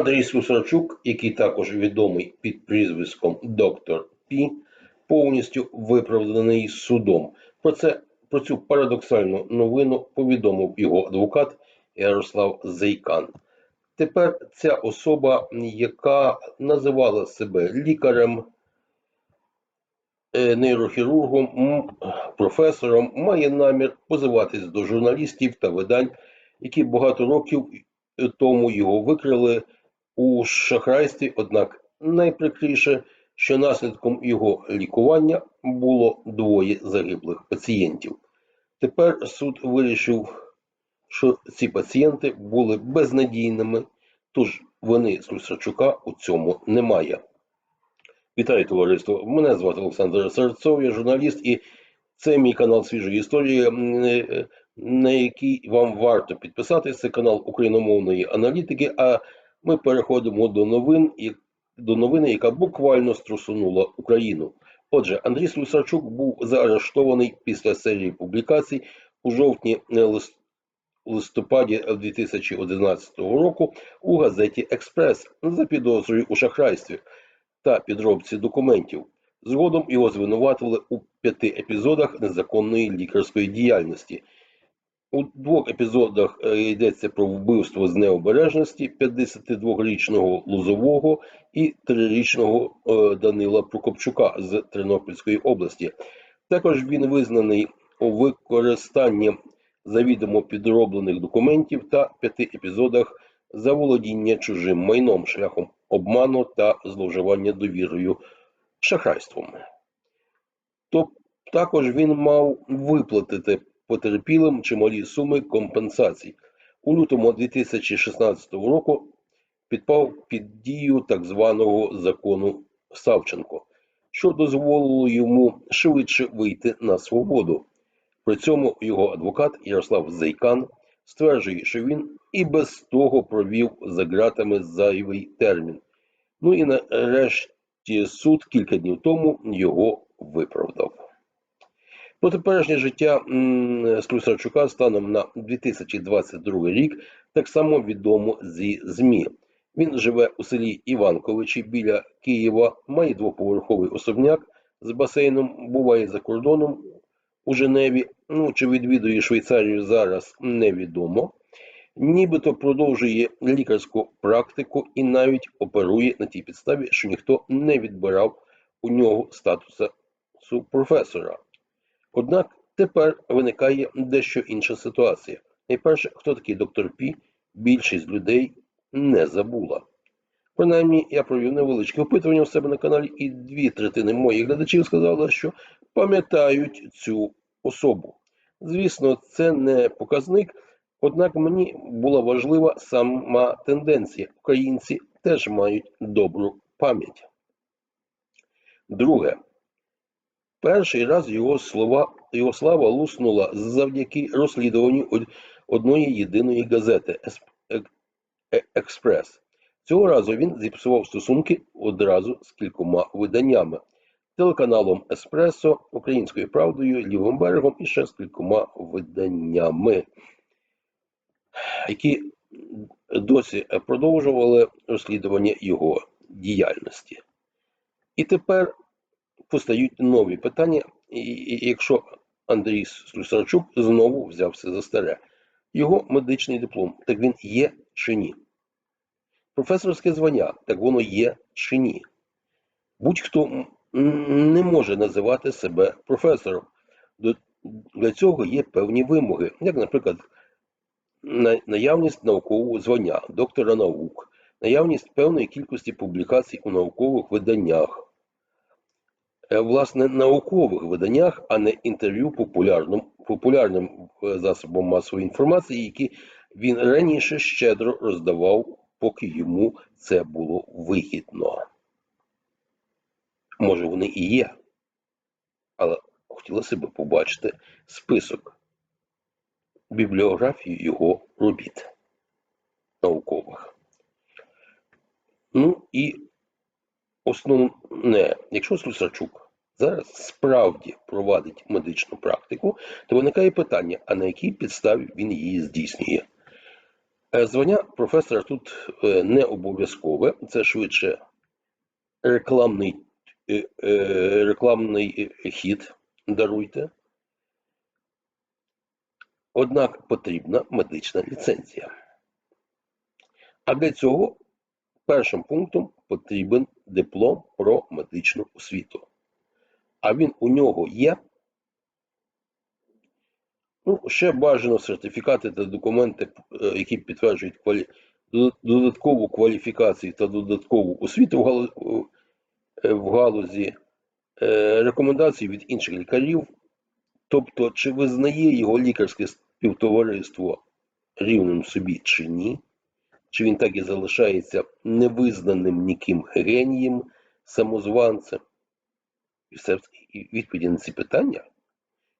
Андрій Слюсарчук, який також відомий під прізвиськом Доктор Пі, повністю виправданий судом. Про це про цю парадоксальну новину повідомив його адвокат Ярослав Зайкан. Тепер ця особа, яка називала себе лікарем, е, нейрохірургом, професором, має намір позиватись до журналістів та видань, які багато років тому його викрили у шахрайстві. Однак найприкріше, що наслідком його лікування було двоє загиблих пацієнтів. Тепер суд вирішив, що ці пацієнти були безнадійними, тож вини Слюсарчука у цьому немає. Вітаю товариство! Мене звати Олександр Серцов, я журналіст, і це мій канал Свіжої історії, е, на який вам варто підписатися. Це канал україномовної аналітики. А ми переходимо до новин і до новини, яка буквально струсунула Україну. Отже, Андрій Слюсарчук був заарештований після серії публікацій у жовтні е, лист- листопаді 2011 року у газеті Експрес за підозрою у шахрайстві та підробці документів. Згодом його звинуватили у п'яти епізодах незаконної лікарської діяльності. У двох епізодах е, йдеться про вбивство з необережності 52-річного Лузового і 3-річного е, Данила Прокопчука з Тернопільської області. Також він визнаний у використанні завідомо підроблених документів та п'яти епізодах заволодіння чужим майном шляхом обману та зловживання довірою шахрайством. То також він мав виплатити потерпілим чималі суми компенсацій. У лютому 2016 року підпав під дію так званого закону Савченко, що дозволило йому швидше вийти на свободу. При цьому його адвокат Ярослав Зайкан стверджує, що він і без того провів за ґратами зайвий термін. Ну і нарешті суд кілька днів тому його виправдав. Про теперішнє життя м, Слюсарчука станом на 2022 рік так само відомо зі ЗМІ. Він живе у селі Іванковичі біля Києва, має двоповерховий особняк з басейном, буває за кордоном у Женеві. Ну, чи відвідує Швейцарію зараз, невідомо. Нібито продовжує лікарську практику і навіть оперує на тій підставі, що ніхто не відбирав у нього статусу професора. Однак тепер виникає дещо інша ситуація. Найперше, хто такий доктор Пі, більшість людей не забула. Принаймні, я провів невеличке опитування у себе на каналі, і дві третини моїх глядачів сказали, що пам'ятають цю особу. Звісно, це не показник, однак мені була важлива сама тенденція. Українці теж мають добру пам'ять. Друге, перший раз його слова, його слава луснула завдяки розслідуванню одної єдиної газети «Ес- Ек- Експрес. Цього разу він зіпсував стосунки одразу з кількома виданнями: телеканалом Еспресо, Українською правдою, Лівим берегом і ще з кількома виданнями, які досі продовжували розслідування його діяльності. І тепер постають нові питання, і, якщо Андрій Слюсарчук знову взявся за старе, його медичний диплом, так він є чи ні? Професорське звання, так воно є чи ні? Будь-хто не може називати себе професором. Для цього є певні вимоги, як, наприклад, наявність наукового звання, доктора наук, наявність певної кількості публікацій у наукових виданнях, власне, наукових виданнях, а не інтерв'ю популярним, популярним е, засобам масової інформації, які він раніше щедро роздавав, поки йому це було вигідно. Може, вони і є, але хотілося б побачити список, бібліографію його робіт наукових. Ну і основне, якщо Слюсарчук зараз справді провадить медичну практику, то виникає питання, а на якій підставі він її здійснює. Е, Звання професора тут е, не обов'язкове, це швидше рекламний, е, рекламний хід, даруйте. Однак потрібна медична ліцензія. А для цього першим пунктом потрібен диплом про медичну освіту. А він у нього є. Ну, ще бажано сертифікати та документи, е, які підтверджують квалі... додаткову кваліфікацію та додаткову освіту в, галу... е, в галузі, е, рекомендації від інших лікарів. Тобто, чи визнає його лікарське співтовариство рівним собі чи ні, чи він так і залишається невизнаним ніким генієм, самозванцем. І все відповіді на ці питання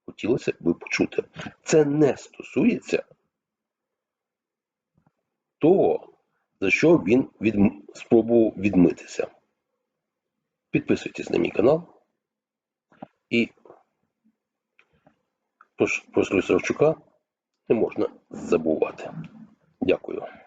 хотілося б почути. Це не стосується того, за що він від... спробував відмитися. Підписуйтесь на мій канал і про, Слюсарчука не можна забувати. Дякую.